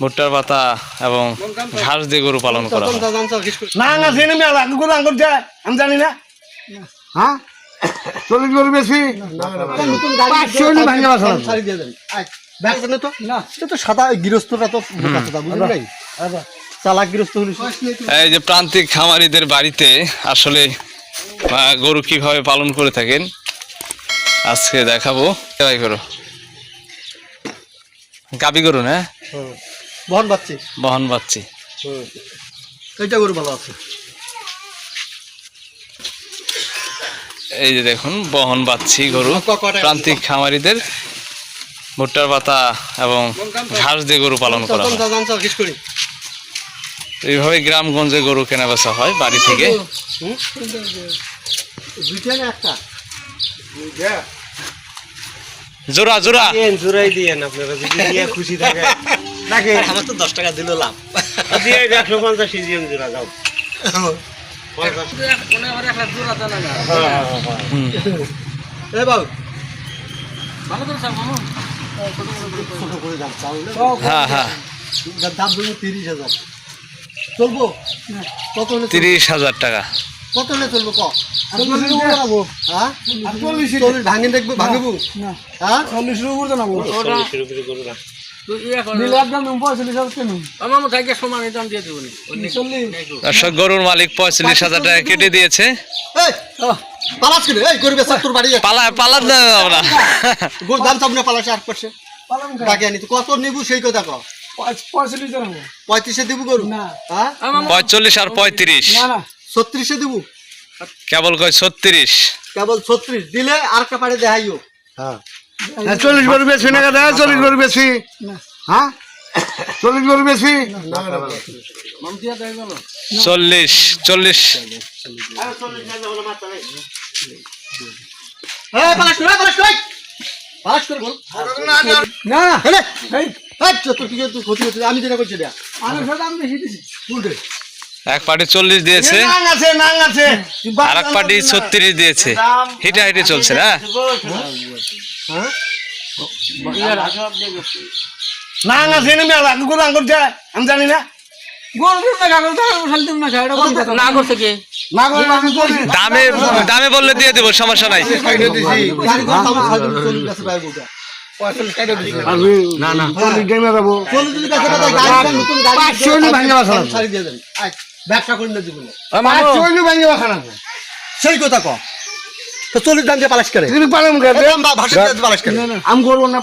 ভুট্টার পাতা এবং ঘাস দিয়ে গরু পালন করা না না জেনে মেলা আঙ্গুর আঙ্গুর যায় আমি জানি না। হ্যাঁ? চল্লিশ গরু বেশি? পাঁচশো ভাঙে বাসা তো। না। তো সাদা তো এই যে প্রান্তিক খামারিদের বাড়িতে আসলে গরু কীভাবে পালন করে থাকেন আজকে দেখাবো। করো। গাবি গরু না? বহন পাচ্ছি। বহন পাচ্ছি। এইটা গরু ভালো আছে। এই যে দেখুন বহন বাচ্ছি গরু। প্রান্তিক খামারিদের ভুট্টার পাতা এবং ঘাস দিয়ে গরু পালন করা হয়। এইভাবে গ্রামগঞ্জে গরু কেনা বেচা হয় বাড়ি থেকে। একটা? জোড়া জোড়া। জোড়াই দিয়ে আপনারা যদি দিয়ে খুশি থাকে। নাকি? আমার তো দশ টাকা দিল লাভ। দিয়ে একশো পঞ্চাশ সিজিএম জোড়া যাও। হ্যাঁ হ্যাঁ দাম ধরুন তিরিশ হাজার। চলবো? কত তিরিশ হাজার টাকা। কত হলে চলবো ক? হ্যাঁ? চল্লিশ ভাঙে দেখব ভাঙবো? হ্যাঁ? চল্লিশের উপর তো দর্শক গরুর মালিক পঁয়তাল্লিশ হাজার টাকা কেটে দিয়েছে। এই পালাস করে? এই করবে স্যার তোর বাড়ি পালা পালা দেবো দাম চাপ না পালাসে আট পাশে। টাকা আনি তো কত নিবু সেই কথা ক পঁয়ত্রিশে দিব গরু? হ্যাঁ? পঁয়তাল্লিশ আর পঁয়ত্রিশ। ছত্রিশে দিব। কেবল কয় ছত্রিশ? কেবল ছত্রিশ। দিলে আর একটা পাড়ে দেখাইও। হ্যাঁ। চল্লিশ গরু বেশি না দাদা চল্লিশ গরু বেশি। হ্যাঁ? চল্লিশ গরু বেশি। চল্লিশ চল্লিশ। আমি যেটা করছি দেয়া উল্টে। এক পার্টি চল্লিশ দিয়েছে নাং আছে নাং আছে আর এক পার্টি ছত্রিশ দিয়েছে হিটা হিটে চলছে না হ্যাঁ আমি জানি না না করে আমি করি দামে দামে বললে দিয়ে দেবো সমস্যা নাই না না। চল্লিশ টাইমে যাব? চল্লিশ পাঁচশো ভাঙে বাসা ব্যবসা করি না জীবনে পাঁচশো ভাঙে বাসা লাগবে। সেই কথা ক। তো চল্লিশ দাম দিয়ে পালাস করে তুমি করে আমি করব না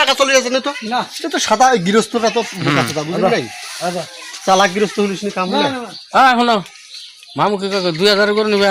টাকা চলে যাচ্ছে না তো। না। এটা তো সাদা ওই তো বুঝলি চালাক গৃহস্থ হলিস কাম হ্যাঁ শোনো। মামু কি কাকা দুই হাজার করে নিবে।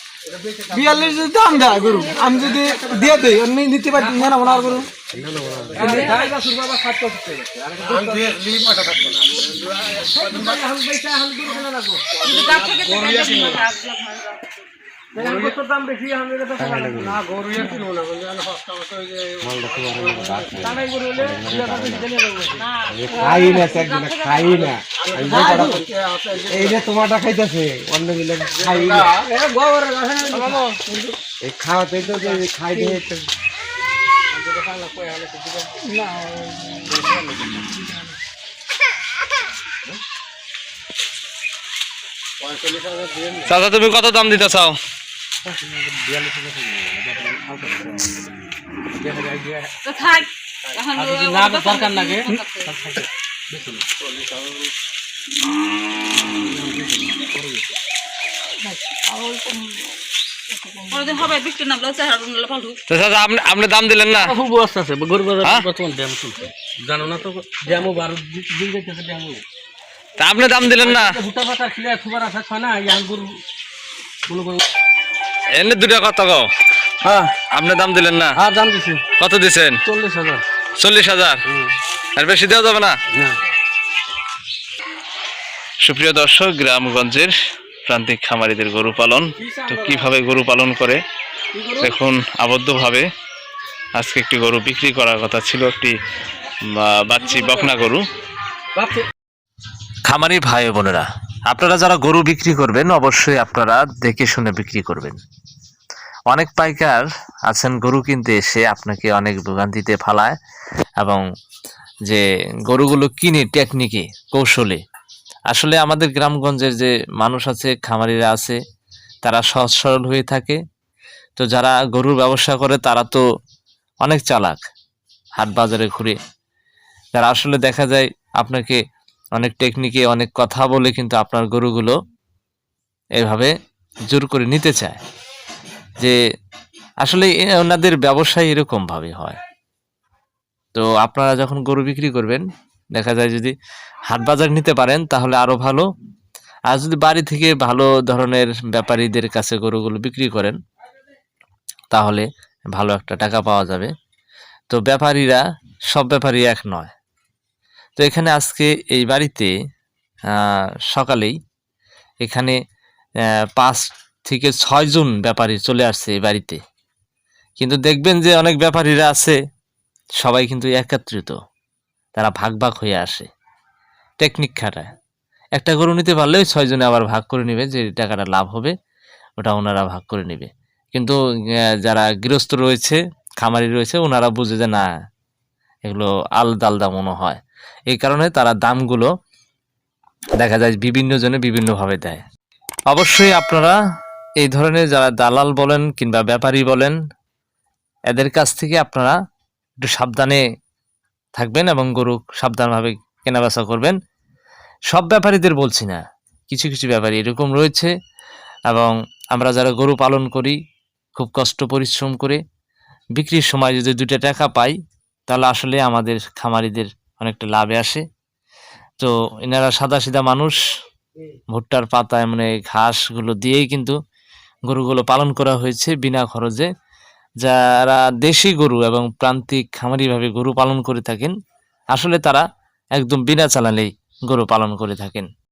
বিয়াল্লিশ যদি দাম দেয় গরু, আমি যদি দিয়ে দিই এমনি নিতে পারি, না মনে আর গরু। খাই না খাই না। এই যে তোমারটা খাইতেছে অন্য মিলে খাই খাওয়াতে তো খাই দিয়ে চাচা তুমি কত দাম দিতে চাও? থাক এখন না দরকার লাগে আপনি আপনি দাম দিলেন না? খুব ব্যবস্থা আছে গরু বাজার হ্যাঁ? বর্তমান ড্যাম জানো না তো ড্যামও বারো দিন যাইতেছে ড্যামও তা আপনি দাম দিলেন না? ভুটা পাতা খিলে সুবার আছে ছয় না ইয়ান গরু এনে দুটা কত কও হ্যাঁ। আপনি দাম দিলেন না? হ্যাঁ দাম দিছি। কত দিছেন? চল্লিশ হাজার। চল্লিশ হাজার। আর বেশি দেওয়া যাবে না? সুপ্রিয় দর্শক গ্রামগঞ্জের প্রান্তিক খামারিদের গরু পালন। তো কীভাবে গরু পালন করে? দেখুন আবদ্ধভাবে আজকে একটি গরু বিক্রি করার কথা ছিল একটি বা- বাচ্চি বকনা গরু। খামারি ভাই বোনেরা আপনারা যারা গরু বিক্রি করবেন অবশ্যই আপনারা দেখে শুনে বিক্রি করবেন। অনেক পাইকার আছেন, গরু কিনতে এসে আপনাকে অনেক ভোগান্তিতে ফালায় এবং যে গরুগুলো কিনে টেকনিকে, কৌশলে। আসলে আমাদের গ্রামগঞ্জের যে মানুষ আছে, খামারিরা আছে, তারা সহজ সরল হয়ে থাকে। তো যারা গরুর ব্যবসা করে, তারা তো অনেক চালাক হাট বাজারে ঘুরে। যারা আসলে দেখা যায় আপনাকে অনেক টেকনিকে, অনেক কথা বলে কিন্তু আপনার গরুগুলো এভাবে জোর করে নিতে চায়। যে আসলে ওনাদের ব্যবসায় এরকম ভাবে হয়। তো আপনারা যখন গরু বিক্রি করবেন, দেখা যায় যদি হাট বাজার নিতে পারেন, তাহলে আরও ভালো। আর যদি বাড়ি থেকে ভালো ধরনের ব্যাপারীদের কাছে গরুগুলো বিক্রি করেন, তাহলে ভালো একটা টাকা পাওয়া যাবে। তো ব্যাপারীরা, সব ব্যাপারী এক নয়। তো এখানে আজকে এই বাড়িতে সকালেই এখানে পাঁচ থেকে ছয়জন ব্যাপারী চলে আসছে এই বাড়িতে। কিন্তু দেখবেন যে অনেক ব্যাপারীরা আছে, সবাই কিন্তু একত্রিত। তারা ভাগ ভাগ হয়ে আসে। টেকনিক খাটায়। একটা গরু নিতে পারলে ওই ছয়জনে আবার ভাগ করে নেবে, যে টাকাটা লাভ হবে, ওটা ওনারা ভাগ করে নেবে। কিন্তু যারা গৃহস্থ রয়েছে, খামারি রয়েছে, ওনারা বুঝে যে না, এগুলো আলাদা আলাদা মনে হয়। এই কারণে তারা দামগুলো দেখা যায় বিভিন্ন জনে বিভিন্নভাবে দেয়। অবশ্যই আপনারা এই ধরনের যারা দালাল বলেন কিংবা ব্যাপারী বলেন, এদের কাছ থেকে আপনারা একটু সাবধানে থাকবেন এবং গরু সাবধানভাবে কেনাবেচা করবেন। সব ব্যাপারীদের বলছি না, কিছু কিছু ব্যাপারী এরকম রয়েছে এবং আমরা যারা গরু পালন করি, খুব কষ্ট পরিশ্রম করে বিক্রির সময় যদি দুটো টাকা পাই, তাহলে আসলে আমাদের খামারিদের অনেকটা লাভে আসে। তো এনারা সাদা সিধা মানুষ, ভুট্টার পাতা মানে ঘাসগুলো দিয়েই কিন্তু গরুগুলো পালন করা হয়েছে বিনা খরচে। যারা দেশি গরু এবং প্রান্তিক খামারিভাবে গরু পালন করে থাকেন, আসলে তারা একদম বিনা চালালেই গরু পালন করে থাকেন।